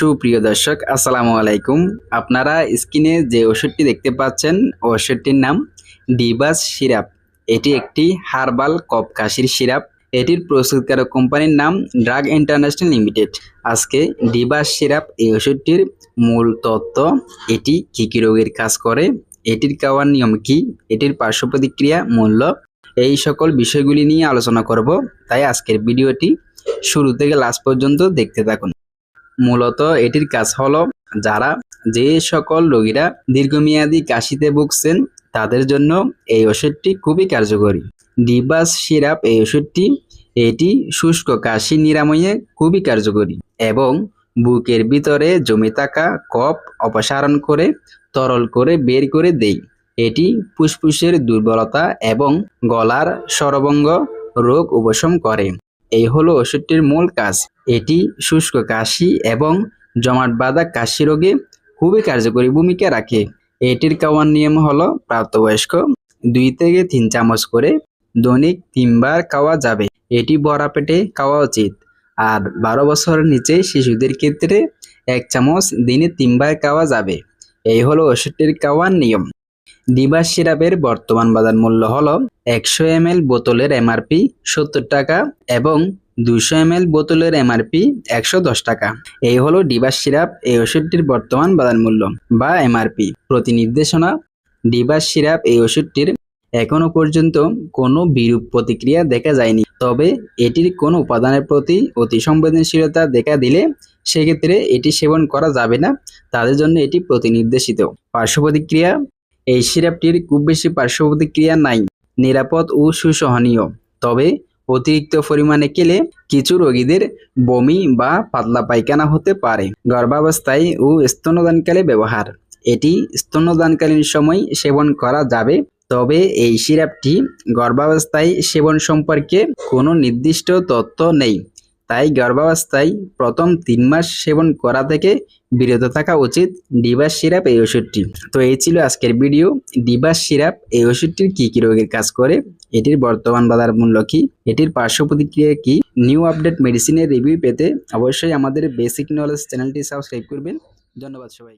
সুপ্রিয় দর্শক, আসসালামু আলাইকুম। আপনারা স্ক্রিনে যে ওষুধটি দেখতে পাচ্ছেন, ওষুধটির নাম ডিবাস সিরাপ। এটি একটি হার্বাল কপ কাশির সিরাপ। এটির প্রস্তুতকারক কোম্পানির নাম ড্রাগ ইন্টারন্যাশনাল লিমিটেড। আজকে ডিবাস সিরাপ এই ওষুধটির মূল তত্ত্ব, এটি কী কী রোগের কাজ করে, এটির খাওয়ার নিয়ম কি, এটির পার্শ্ব প্রতিক্রিয়া, মূল্য, এই সকল বিষয়গুলি নিয়ে আলোচনা করব। তাই আজকের ভিডিওটি শুরু থেকে লাস্ট পর্যন্ত দেখতে থাকুন। মূলত এটির কাজ হলো যারা যে সকল রোগীরা দীর্ঘমেয়াদী কাশিতে ভুগছেন, তাদের জন্য এই ওষুধটি খুবই কার্যকরী। ডিবাস সিরাপ এই ওষুধটি, এটি শুষ্ক কাশি নিরাময়ে খুবই কার্যকরী এবং বুকের ভিতরে জমে থাকা কফ অপসারণ করে, তরল করে বের করে দেই এটি ফুসফুসের দুর্বলতা এবং গলার স্বরভঙ্গ রোগ উপশম করে। এই হলো ওষুধটির মূল কাজ। এটি শুষ্ক কাশি এবং জমাট বাঁধা কাশি রোগে খুবই কার্যকরী ভূমিকা রাখে। এটির খাওয়ার নিয়ম হলো প্রাপ্তবয়স্ক দুই থেকে তিন চামচ করে দৈনিক তিনবার খাওয়া যাবে। এটি ভরা পেটে খাওয়া উচিত। আর বারো বছরের নিচে শিশুদের ক্ষেত্রে এক চামচ দিনে তিনবার খাওয়া যাবে। এই হলো ওষুধটির খাওয়ার নিয়ম। ডিবাস সিরাপের বর্তমান বাজার মূল্য হলো একশো এম বোতলের এমআরপি সত্তর টাকা এবং দুশো এম বোতলের এমআরপি একশো দশ টাকা। এই হলো ডিবাস সিরাপ এই ওষুধটির বর্তমান বাজার মূল্য বা এমআরপি। প্রতি নির্দেশনা ডিবাস সিরাপ এই ওষুধটির এখনও পর্যন্ত কোনো বিরূপ প্রতিক্রিয়া দেখা যায়নি। তবে এটির কোনো উপাদানের প্রতি অতি সংবেদনশীলতা দেখা দিলে সেক্ষেত্রে এটি সেবন করা যাবে না। তাদের জন্য এটি প্রতিনির্দেশিত। পার্শ্ব প্রতিক্রিয়া এই সিরাপটির খুব বেশি পার্শ্ব প্রতিক্রিয়া নাই, নিরাপদ ও সুসহনীয়। তবে অতিরিক্ত পরিমাণে খেলে কিছু রোগীদের বমি বা পাতলা পায়খানা হতে পারে। গর্ভাবস্থায় ও স্তনদানকালে ব্যবহার। এটি স্তনদানকালীন সময় সেবন করা যাবে। তবে এই সিরাপটি গর্ভাবস্থায় সেবন সম্পর্কে কোনো নির্দিষ্ট তথ্য নেই। তাই গর্ভাবস্থায় প্রথম তিন মাস সেবন করা থেকে বিরত থাকা উচিত ডিবাস সিরাপ এই ওষুধটি। তো এই ছিল আজকের ভিডিও। ডিবাস সিরাপ এই ওষুধটির কী কী রোগের কাজ করে, এটির বর্তমান বাজার মূল্য কি, এটির পার্শ্ব প্রতিক্রিয়া কী, নিউ আপডেট মেডিসিনের রিভিউ পেতে অবশ্যই আমাদের বেসিক নলেজ চ্যানেলটি সাবস্ক্রাইব করবেন। ধন্যবাদ সবাই